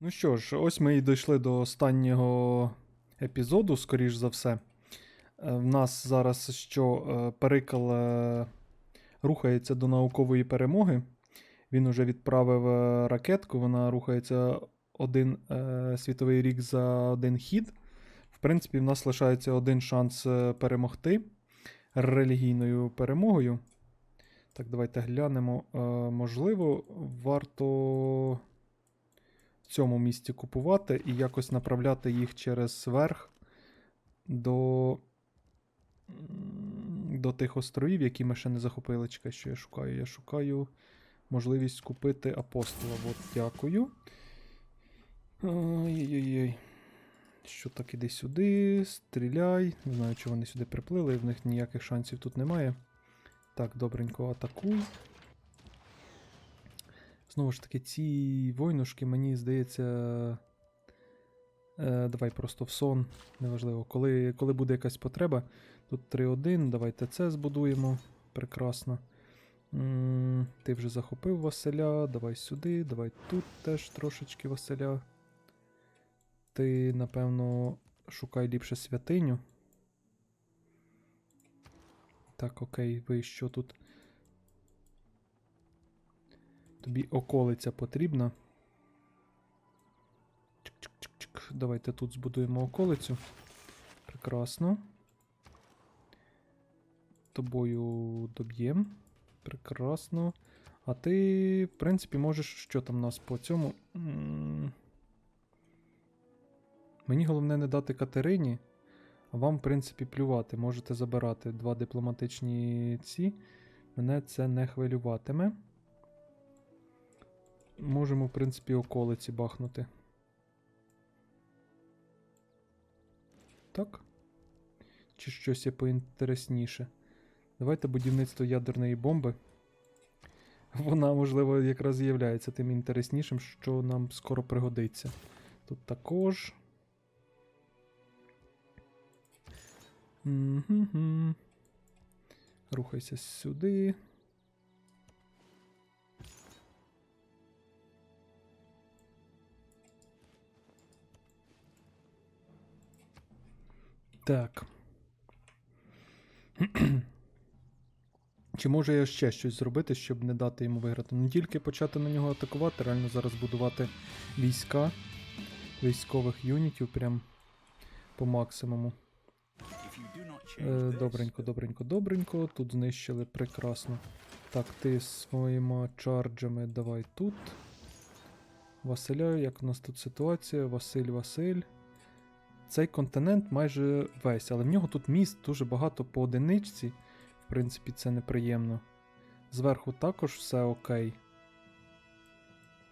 Ну що ж, ось ми і дійшли до останнього епізоду, скоріш за все. Е, В нас зараз що е, Перикл е, рухається до наукової перемоги. Він уже відправив ракетку, вона рухається один світовий рік за один хід. В принципі, в нас лишається один шанс перемогти релігійною перемогою. Так, давайте глянемо. Можливо, варто в цьому місці купувати і якось направляти їх через верх до, до тих островів, які ми ще не захопили. Чекай, що я шукаю. Я шукаю можливість купити апостола. От, дякую. Ой-ой-ой. Що так іди сюди, стріляй. Не знаю, чи вони сюди приплили, в них ніяких шансів тут немає. Так, добренько, атакуй. Знову ж таки, ці войнушки, мені здається. Е, давай просто в сон. Неважливо. Коли, коли буде якась потреба. Тут 3-1, давайте це збудуємо. Прекрасно. М, ти вже захопив Василя. Давай сюди, давай тут теж трошечки Василя. Ти, напевно, шукай ліпше святиню. Так, окей, ви що тут? Тобі околиця потрібна. Чик-чик-чик-чик. Давайте тут збудуємо околицю. Прекрасно. Тобою доб'єм. Прекрасно. А ти, в принципі, можеш. Що там у нас по цьому? Мені головне не дати Катерині, а вам, в принципі, плювати. Можете забирати два дипломатичні ці. Мене це не хвилюватиме. Можемо, в принципі, околиці бахнути. Так? Чи щось є поінтересніше? Давайте будівництво ядерної бомби. Вона, можливо, якраз є тим інтереснішим, що нам скоро пригодиться. Тут також. Рухайся сюди. Так. Чи можу я ще щось зробити, щоб не дати йому виграти? Не тільки почати на нього атакувати, реально зараз будувати війська військових юнітів прям по максимуму. Е, добренько, добренько, добренько. Тут знищили прекрасно. Так, ти своїми чарджами давай тут. Василя, як у нас тут ситуація? Василь, Василь. Цей континент майже весь, але в нього тут міст дуже багато по одиничці. В принципі, це неприємно. Зверху також все окей.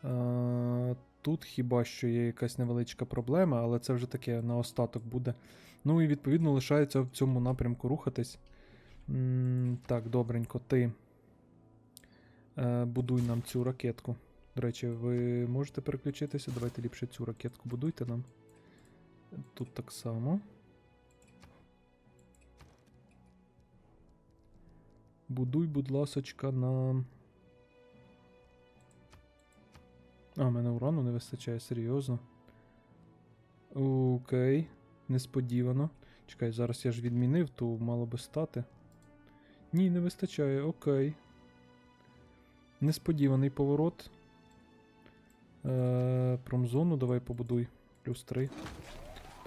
Е, тут хіба що є якась невеличка проблема, але це вже таке на остаток буде. Ну і відповідно лишається в цьому напрямку рухатись. Так, добренько, ти е, будуй нам цю ракетку. До речі, ви можете переключитися. Давайте ліпше цю ракетку будуйте нам. Тут так само. Будуй, будь ласочка, на. А, мене урану не вистачає, серйозно. Окей, несподівано. Чекай, зараз я ж відмінив, то мало би стати. Ні, не вистачає, окей. Несподіваний поворот. Е, промзону давай побудуй. Плюс 3.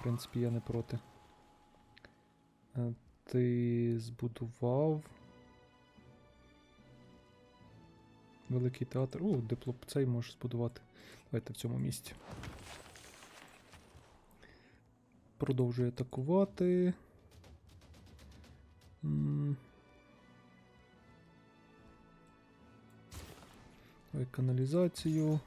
Принципі, я не проти. Е, ти збудував. Великий театр. О, диплоп цей можеш збудувати. Давайте в цьому місці. Продовжує атакувати. Давай каналізацію.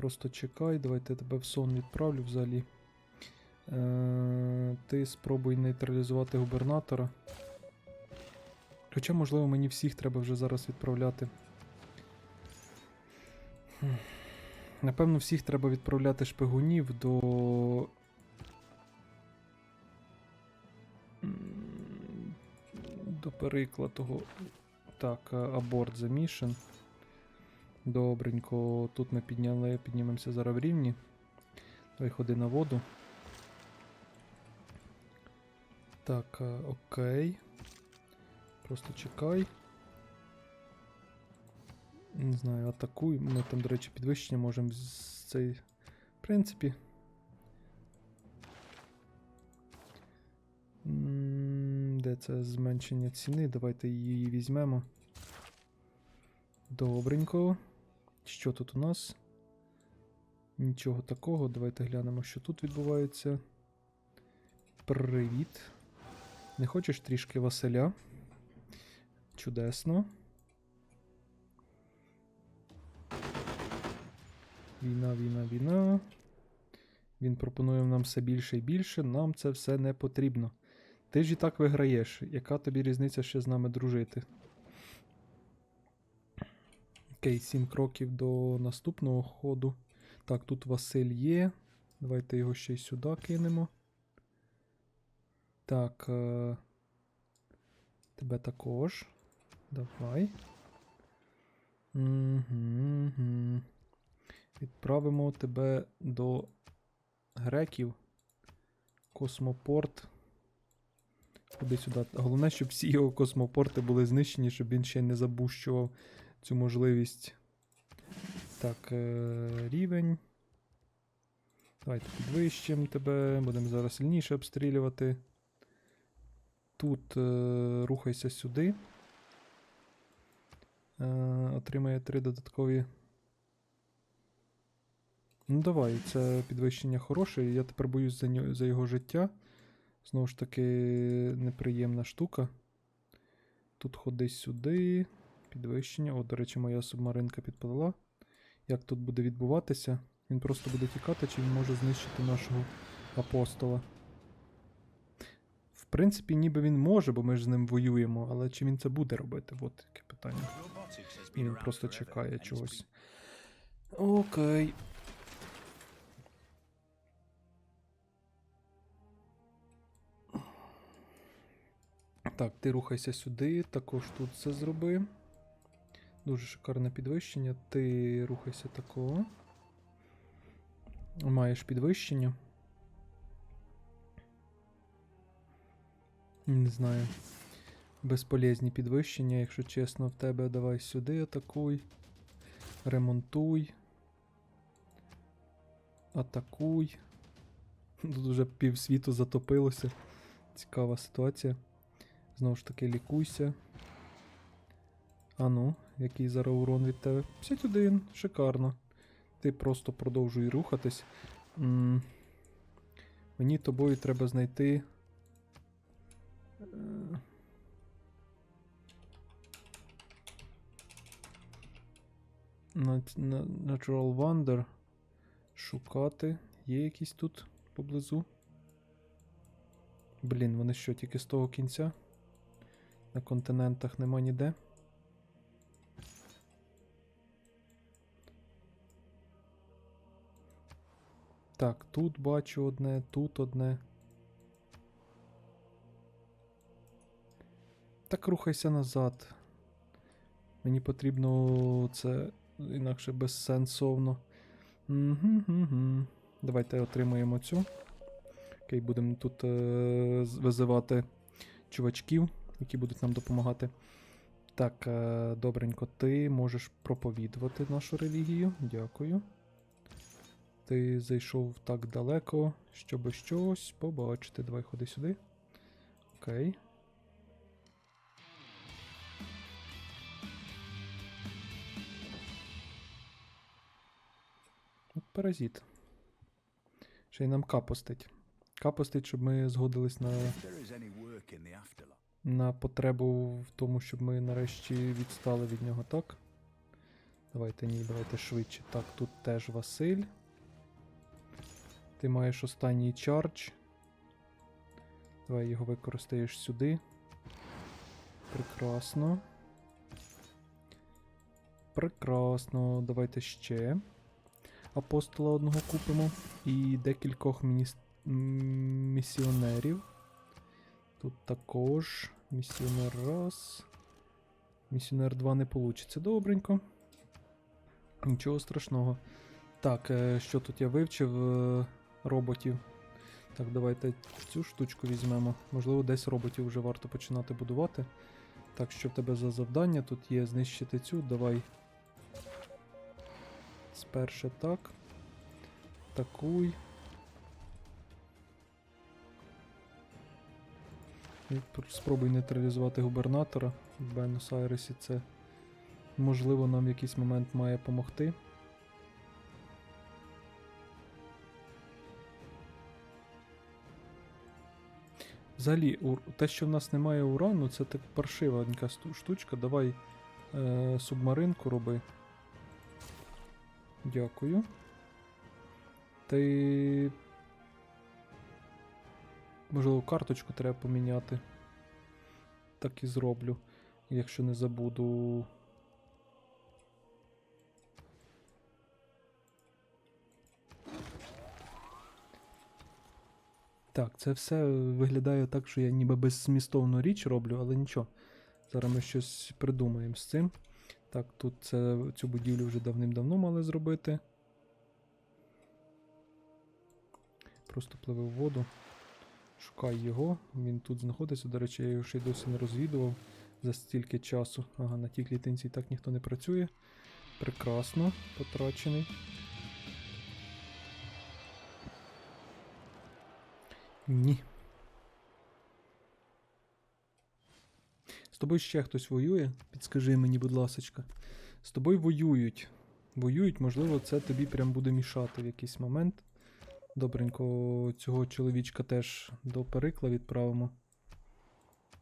Просто чекай, давайте я тебе в сон відправлю взагалі. Е, ти спробуй нейтралізувати губернатора. Хоча, можливо, мені всіх треба вже зараз відправляти. Напевно, всіх треба відправляти шпигунів до. До перекладу. Так, аборт замішан. Добренько, тут ми підняли, піднімемося зараз в рівні. Давай ходи на воду. Так, е, окей. Просто чекай. Не знаю, атакуй. Ми там, до речі, підвищення можемо з цей. В принципі. Де це зменшення ціни? Давайте її візьмемо. Добренько. Що тут у нас? Нічого такого. Давайте глянемо, що тут відбувається. Привіт. Не хочеш трішки Василя? Чудесно. Війна, війна, війна. Він пропонує нам все більше і більше. Нам це все не потрібно. Ти ж і так виграєш. Яка тобі різниця ще з нами дружити? Окей, 7 кроків до наступного ходу. Так, тут Василь є. Давайте його ще й сюди кинемо. Так. Е... Тебе також. Давай. Угу, угу. Відправимо тебе до греків. Космопорт. Ходи сюди. Головне, щоб всі його космопорти були знищені, щоб він ще не забущував цю можливість. Так, е- рівень. Давайте підвищимо тебе. Будемо зараз сильніше обстрілювати. Тут е- рухайся сюди. Е- отримає три додаткові. Ну, давай, це підвищення хороше. Я тепер боюсь за, нього, за його життя. Знову ж таки, неприємна штука. Тут ходи сюди. Підвищення. О, до речі, моя субмаринка підпалила. Як тут буде відбуватися? Він просто буде тікати, чи він може знищити нашого апостола? В принципі, ніби він може, бо ми ж з ним воюємо, але чи він це буде робити? От таке питання. І він просто чекає чогось. Окей. Так, ти рухайся сюди, також тут це зроби. Дуже шикарне підвищення. Ти рухайся такого. Маєш підвищення. Не знаю. Безполезні підвищення, якщо чесно, в тебе давай сюди атакуй. Ремонтуй. Атакуй. Тут вже півсвіту затопилося. Цікава ситуація. Знову ж таки, лікуйся. А ну, який зараз урон від тебе? 51, шикарно. Ти просто продовжуй рухатись. М Мені тобою треба знайти. е, Natural Wonder. Шукати. Є якісь тут поблизу? Блін, вони що, тільки з того кінця? На континентах нема ніде. Так, тут бачу одне, тут одне. Так рухайся назад. Мені потрібно це інакше безсенсовно. Давайте отримаємо цю. Окей, будемо тут е- визивати чувачків, які будуть нам допомагати. Так, е- добренько, ти можеш проповідувати нашу релігію. Дякую. Ти зайшов так далеко, щоб щось побачити. Давай ходи сюди. Окей. Паразит. Ще й нам капостить. Капостить, щоб ми згодились на, на потребу в тому, щоб ми нарешті відстали від нього, так? Давайте ні, давайте швидше. Так, тут теж Василь. Ти маєш останній чардж. Давай його використаєш сюди. Прекрасно. Прекрасно. Давайте ще. Апостола одного купимо. І декількох мініс... місіонерів. Тут також. Місіонер раз. Місіонер 2 не вийде. Добренько. Нічого страшного. Так, е, що тут я вивчив е, роботів. Так, давайте цю штучку візьмемо. Можливо, десь роботів вже варто починати будувати. Так, що в тебе за завдання? Тут є знищити цю. Давай. Сперше так. Такуй. І спробуй нейтралізувати губернатора в Буенос-Айресі. Це можливо нам в якийсь момент має допомогти. Взагалі, те, що в нас немає урану, це так паршивенька штучка. Давай е, субмаринку роби. Дякую. Ти. Можливо, карточку треба поміняти. Так і зроблю, якщо не забуду. Так, це все виглядає так, що я ніби беззмістовну річ роблю, але нічого. Зараз ми щось придумаємо з цим. Так, тут це, цю будівлю вже давним-давно мали зробити. Просто пливе в воду. Шукай його. Він тут знаходиться. До речі, я його ще й досі не розвідував за стільки часу. Ага, на тій клітинці і так ніхто не працює. Прекрасно, потрачений. Ні. З тобою ще хтось воює? Підскажи мені, будь ласочка. З тобою воюють. Воюють, можливо, це тобі прям буде мішати в якийсь момент. Добренько, цього чоловічка теж до перикла відправимо.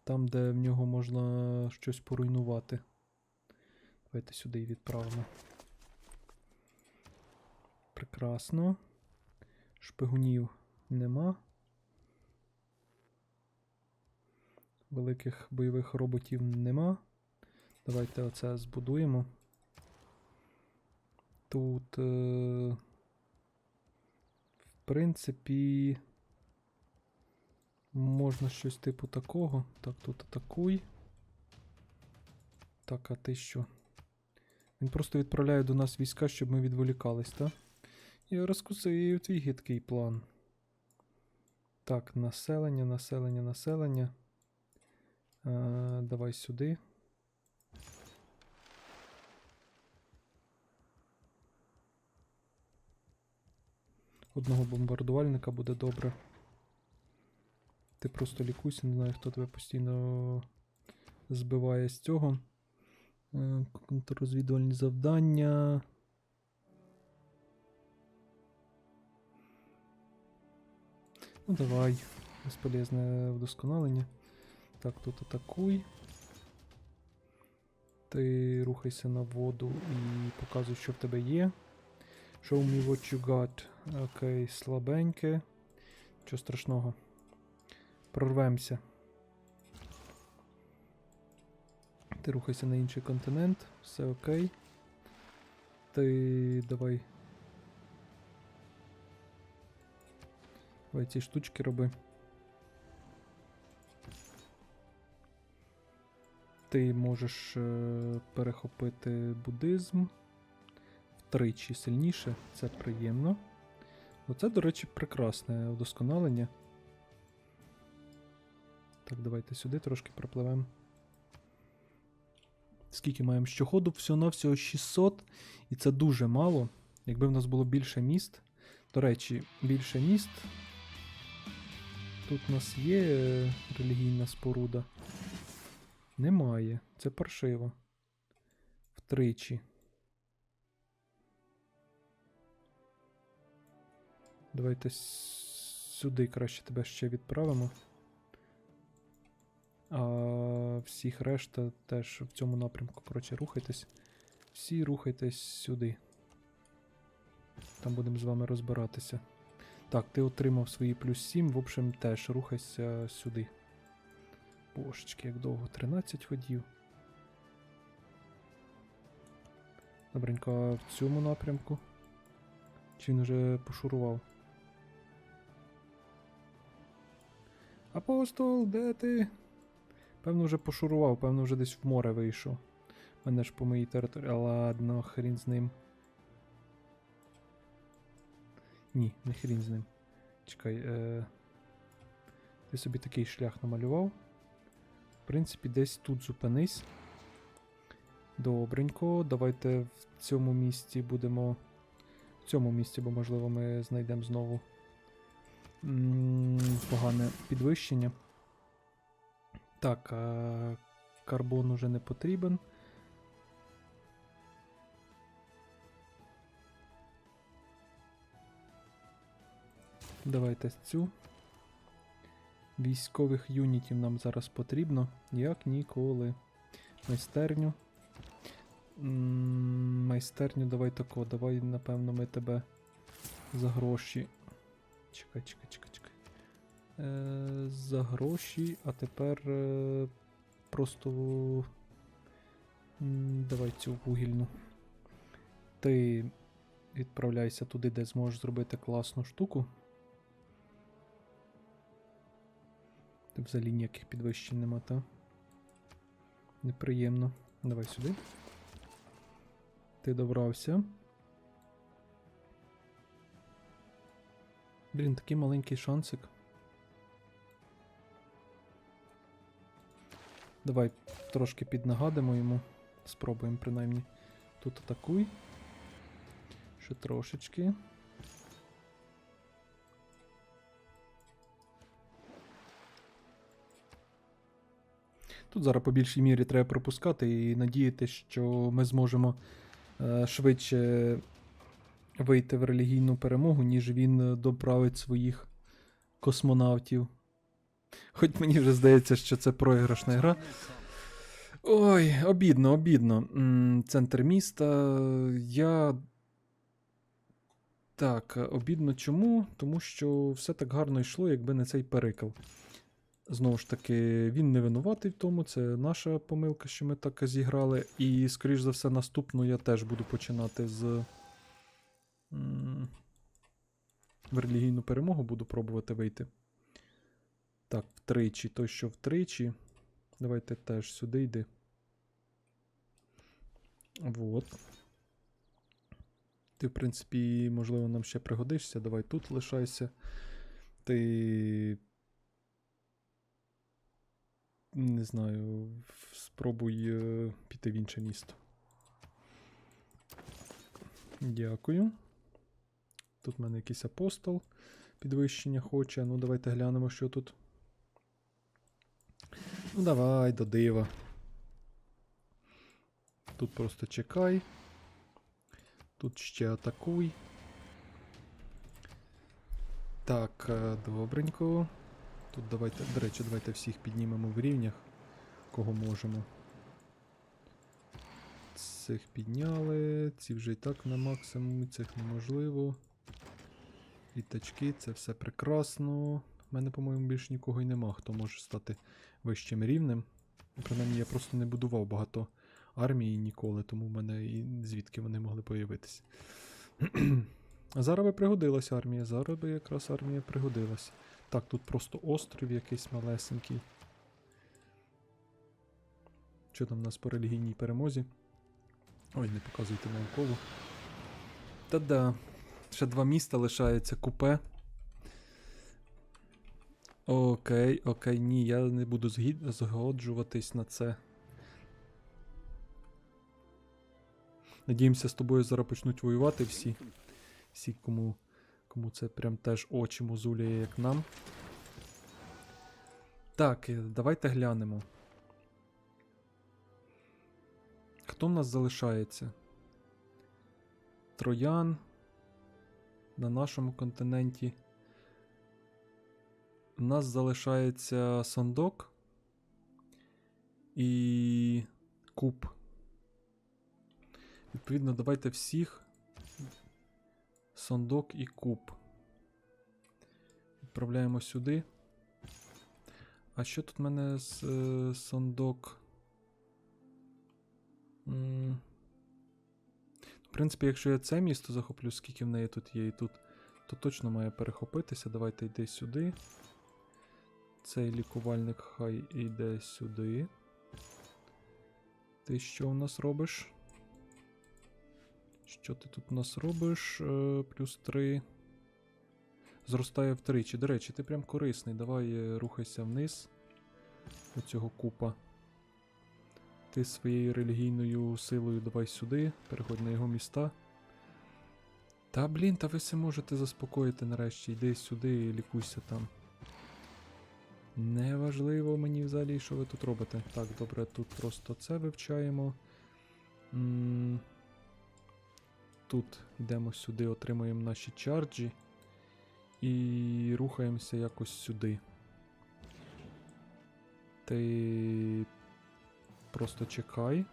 Там, де в нього можна щось поруйнувати. Давайте сюди і відправимо. Прекрасно. Шпигунів нема. Великих бойових роботів нема. Давайте оце збудуємо. Тут, е, в принципі, можна щось типу такого. Так, тут атакуй. Так, а ти що? Він просто відправляє до нас війська, щоб ми відволікались, так? Я розкусив твій гидкий план. Так, населення, населення, населення. Е, давай сюди. Одного бомбардувальника буде добре. Ти просто лікуйся, не знаю, хто тебе постійно збиває з цього. Е, Контррозвідувальні завдання. Ну давай. Безполезне вдосконалення. Так, тут атакуй. Ти рухайся на воду і показуй, що в тебе є. Show me what you got. Окей, слабеньке. Чого страшного. Прорвемося. Ти рухайся на інший континент. Все окей. Ти давай. Давай ці штучки роби. Ти можеш е, перехопити буддизм втричі сильніше, це приємно. Оце, до речі, прекрасне вдосконалення. Так, давайте сюди трошки пропливемо. Скільки маємо щоходу? Всього-навсього 600, і це дуже мало. Якби в нас було більше міст. До речі, більше міст. Тут у нас є е, релігійна споруда. Немає. Це паршиво. Втричі. Давайте сюди краще тебе ще відправимо. А всіх решта теж в цьому напрямку. Коротше, рухайтесь. Всі рухайтесь сюди. Там будемо з вами розбиратися. Так, ти отримав свої плюс 7, в общем, теж рухайся сюди. Божечки, як довго? 13 ходів. Добренько, в цьому напрямку. Чи він вже пошурував? Апостол, де ти? Певно, вже пошурував, певно, вже десь в море вийшов. Мене ж по моїй території. Ладно, хрін з ним. Ні, не хрін з ним. Чекай, е... ти собі такий шлях намалював. Принципі, десь тут зупинись. Добренько, давайте в цьому місці будемо. В цьому місці, бо можливо ми знайдемо знову погане підвищення. Так, карбон уже не потрібен. Давайте цю. Військових юнітів нам зараз потрібно, як ніколи. Майстерню. Майстерню давай тако, давай, напевно, ми тебе за гроші. Чекай, чекай, чекай, чекай. Е, за гроші, а тепер е, просто. Давай цю вугільну. Ти відправляйся туди, де зможеш зробити класну штуку. Взагалі ніяких підвищень нема, та? Неприємно. Давай сюди. Ти добрався. Блін, такий маленький шансик. Давай трошки піднагадимо йому. Спробуємо принаймні. Тут атакуй. Ще трошечки. Тут зараз по більшій мірі треба пропускати і надіятися, що ми зможемо е, швидше вийти в релігійну перемогу, ніж він доправить своїх космонавтів. Хоч мені вже здається, що це програшна гра. Ой, обідно, обідно. Центр міста. Я. Так, обідно чому? Тому що все так гарно йшло, якби не цей перикл. Знову ж таки, він не винуватий в тому, це наша помилка, що ми так зіграли. І, скоріш за все, наступну я теж буду починати з. В релігійну перемогу буду пробувати вийти. Так, втричі. Той, що втричі. Давайте теж сюди йди. Вот. Ти, в принципі, можливо, нам ще пригодишся. Давай тут лишайся. Ти. Не знаю, спробуй е, піти в інше місто. Дякую. Тут в мене якийсь апостол підвищення хоче. Ну, давайте глянемо, що тут. Ну, давай, до дива. Тут просто чекай. Тут ще атакуй. Так, е, добренько. Тут давайте, до речі, давайте всіх піднімемо в рівнях, кого можемо. Цих підняли, ці вже і так на максимумі, цих неможливо. Літачки, це все прекрасно. У мене, по-моєму, більше нікого й нема, хто може стати вищим рівнем. Принаймні, я просто не будував багато армії ніколи, тому в мене і звідки вони могли появитися. А зараз би пригодилася армія, зараз би якраз армія пригодилася. Так, тут просто острів якийсь малесенький. Що там у нас по релігійній перемозі? Ой, не показуйте науково. Та-да. Ще два міста лишається купе. Окей, окей, ні, я не буду згоджуватись на це. Надіємося, з тобою зараз почнуть воювати всі. Всі, кому, кому це прям теж очі мозуляє, як нам. Так, е, давайте глянемо. Хто в нас залишається? Троян. На нашому континенті. У нас залишається Сандок і Куб. Відповідно, давайте всіх. Сандок і Куб. Відправляємо сюди. А що тут в мене з е, Сандок? М. В принципі, якщо я це місто захоплю, скільки в неї тут є і тут, то точно має перехопитися. Давайте йди сюди. Цей лікувальник хай йде сюди. Ти що у нас робиш? Що ти тут у нас робиш? Е, плюс 3. Зростає втричі. До речі, ти прям корисний. Давай е, рухайся вниз. До цього купа. Ти своєю релігійною силою давай сюди. Переходь на його міста. Та блін, та ви все можете заспокоїти нарешті. Йди сюди і лікуйся там. Неважливо мені взагалі, що ви тут робите. Так, добре, тут просто це вивчаємо. М, Тут йдемо сюди, отримуємо наші чарджі. І рухаємося якось сюди. Ти просто чекай.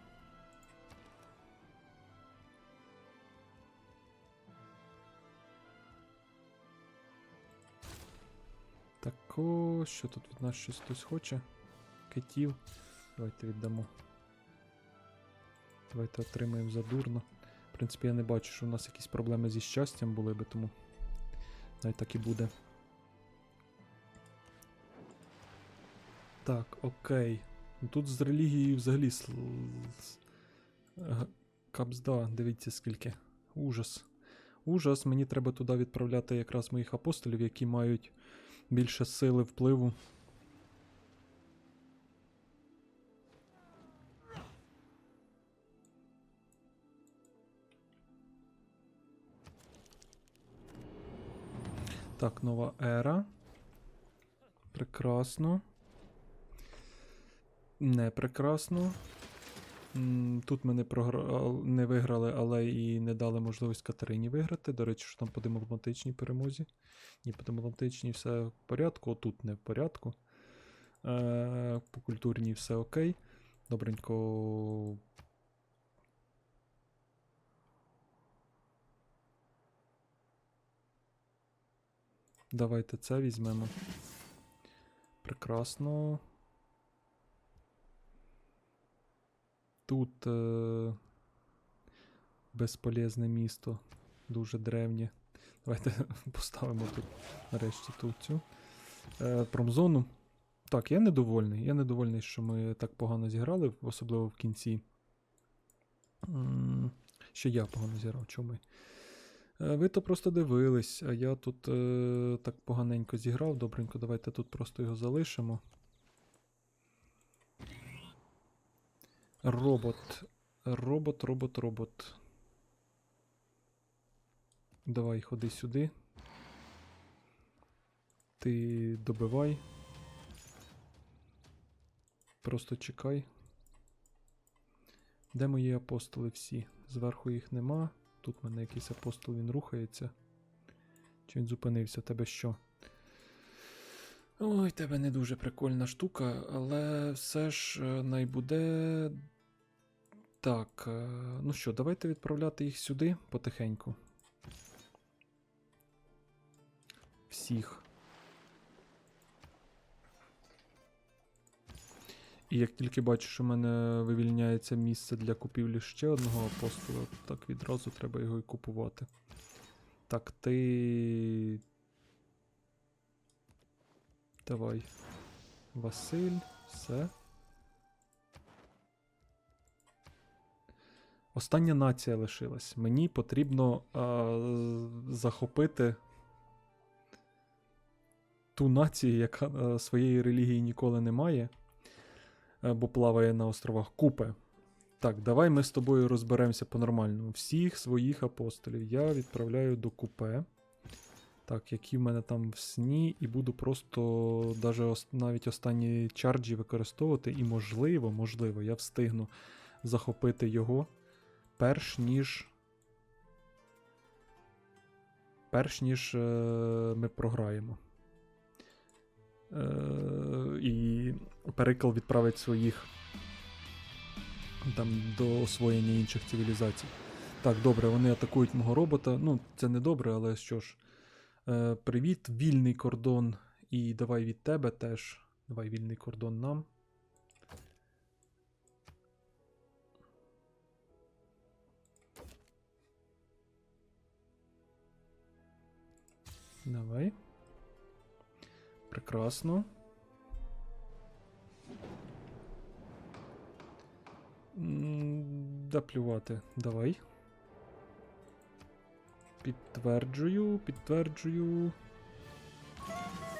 Тако, що тут від нас щось хтось хоче? Китів. Давайте віддамо. Давайте отримаємо задурно. В принципі, я не бачу, що в нас якісь проблеми зі щастям були би, тому. Навіть так і буде. Так, окей. Ну, Тут з релігією взагалі капзда, дивіться скільки. Ужас. Ужас, мені треба туди відправляти якраз моїх апостолів, які мають більше сили впливу. Так, нова ера. Прекрасно. Не прекрасно. Тут ми не, програ... не виграли, але і не дали можливість Катерині виграти. До речі, що там по дипломатичній перемозі. Ні, по дипломатичній все в порядку, отут не в порядку. Е, по культурній все окей. Добренько. Давайте це візьмемо. Прекрасно. Тут е- безполезне місто. Дуже древнє. Давайте поставимо тут нарешті тут цю е, промзону. Так, я недовольний. Я недовольний, що ми так погано зіграли, особливо в кінці. Що я погано зіграв, чому ми? Е, Ви то просто дивились, а я тут е, так поганенько зіграв. Добренько, давайте тут просто його залишимо. Робот. Робот, робот, робот. Давай, ходи сюди. Ти добивай. Просто чекай. Де мої апостоли всі? Зверху їх нема. Тут в мене якийсь апостол, він рухається. Чи він зупинився? Тебе що? Ой, тебе не дуже прикольна штука, але все ж е, найбуде. Так, е, ну що, давайте відправляти їх сюди потихеньку. Всіх. І як тільки бачу, що в мене вивільняється місце для купівлі ще одного апостола, так відразу треба його і купувати. Так, ти. Давай. Василь, все. Остання нація лишилась. Мені потрібно а, захопити ту націю, яка а, своєї релігії ніколи не має, бо плаває на островах Купе. Так, давай ми з тобою розберемося по-нормальному. Всіх своїх апостолів я відправляю до купе. Так, які в мене там в сні, і буду просто даже навіть останні чарджі використовувати, і можливо, можливо, я встигну захопити його перш ніж. Перш ніж е, ми програємо. Е, і Перикл відправить своїх там до освоєння інших цивілізацій. Так, добре, вони атакують мого робота. Ну, це не добре, але що ж. Е, привіт, вільний кордон. І давай від тебе теж. Давай вільний кордон нам. Давай. Прекрасно. Да плювати. Давай. Підтверджую, підтверджую.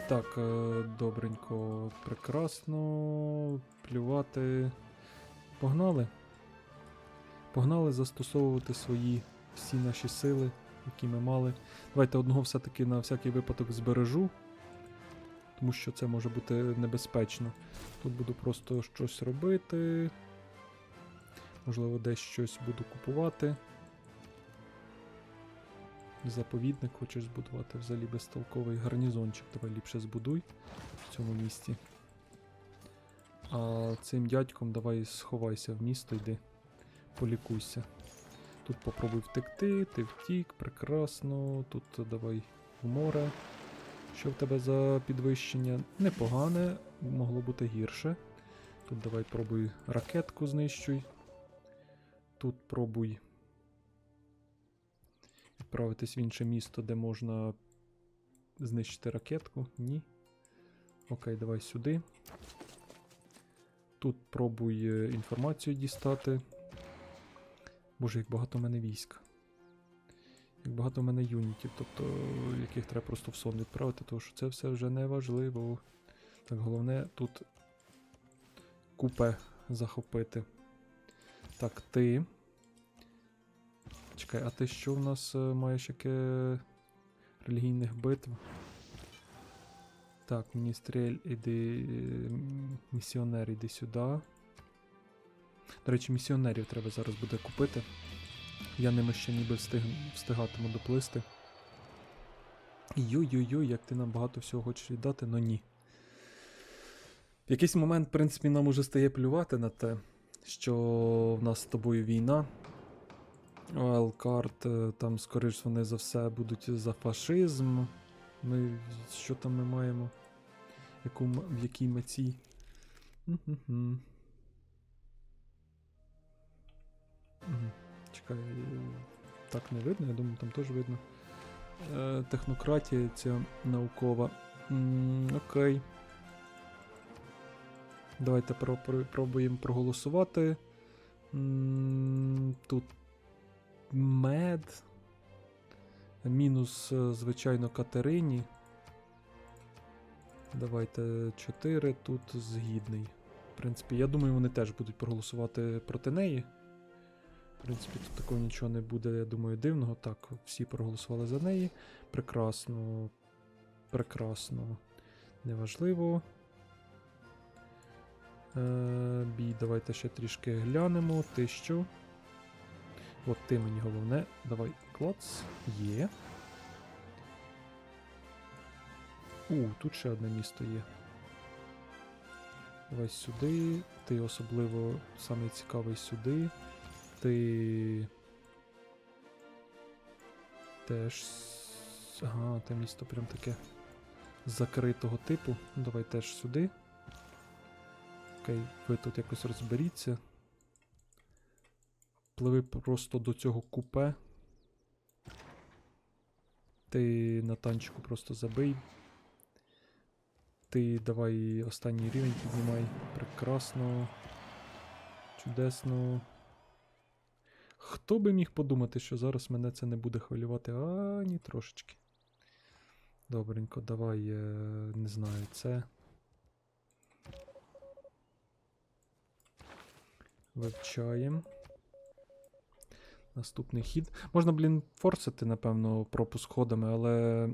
Так, е, добренько, прекрасно. Плювати. Погнали. Погнали застосовувати свої всі наші сили, які ми мали. Давайте одного все-таки на всякий випадок збережу. Тому що це може бути небезпечно. Тут буду просто щось робити. Можливо, десь щось буду купувати. Заповідник хочеш збудувати взагалі безтолковий гарнізончик. Давай ліпше збудуй в цьому місті. А цим дядьком давай сховайся в місто, йди. Полікуйся. Тут попробуй втекти, ти втік, прекрасно. Тут давай в море. Що в тебе за підвищення? Непогане, могло бути гірше. Тут давай пробуй ракетку знищуй. Тут пробуй відправитись в інше місто, де можна знищити ракетку. Ні. Окей, давай сюди. Тут пробуй е, інформацію дістати. Боже, як багато в мене військ. Як багато в мене юнітів, тобто яких треба просто в сон відправити, тому що це все вже не важливо. Так, головне тут купе захопити. Так, ти. Чекай, а ти що в нас е, маєш яке релігійних битв? Так, міністрель, іди. е, Місіонер, іди сюди. До речі, місіонерів треба зараз буде купити. Я ними ще ніби встиг... встигатиму доплисти. Йой-йой-йой, як ти нам багато всього хочеш віддати, но ні. В якийсь момент, в принципі, нам уже стає плювати на те, що в нас з тобою війна. Елкарт, е, там, скоріш вони за все, будуть за фашизм. Ми. Що там ми маємо? Яку, в якій меці? Мгм. Чекай, е, так не видно, я думаю, там теж видно. Е, технократія ця наукова. Окей. Давайте про, про, пробуємо проголосувати. Тут мед. Мінус, е, звичайно, Катерині. Давайте 4. Тут згідний. В принципі, я думаю, вони теж будуть проголосувати проти неї. В принципі, тут такого нічого не буде, я думаю, дивного. Так, всі проголосували за неї. Прекрасно. Прекрасно. Неважливо. Е, бій, давайте ще трішки глянемо. Ти що? От ти мені головне. Давай, клац. Є. У, тут ще одне місто є. Давай сюди. Ти особливо самий цікавий сюди. Ти. Теж. Ага, те місто прям таке закритого типу. Давай теж сюди. Окей, ви тут якось розберіться. Пливи просто до цього купе. Ти на танчику просто забий. Ти давай останній рівень піднімай. Прекрасно. Чудесно. Хто би міг подумати, що зараз мене це не буде хвилювати ані трошечки. Добренько, давай, е, не знаю, це. Вивчаємо. Наступний хід. Можна, блін, форсити, напевно, пропуск ходами, але.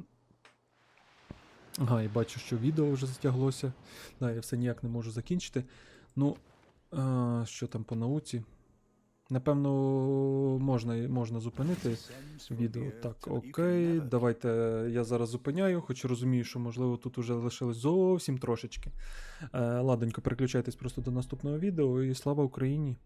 Ага, і бачу, що відео вже затяглося. Да, я все ніяк не можу закінчити. Ну, а, що там по науці? Напевно, можна, можна зупинити відео. Так, окей, давайте я зараз зупиняю, хоч розумію, що можливо тут уже лишилось зовсім трошечки. Ладенько, переключайтесь просто до наступного відео і слава Україні!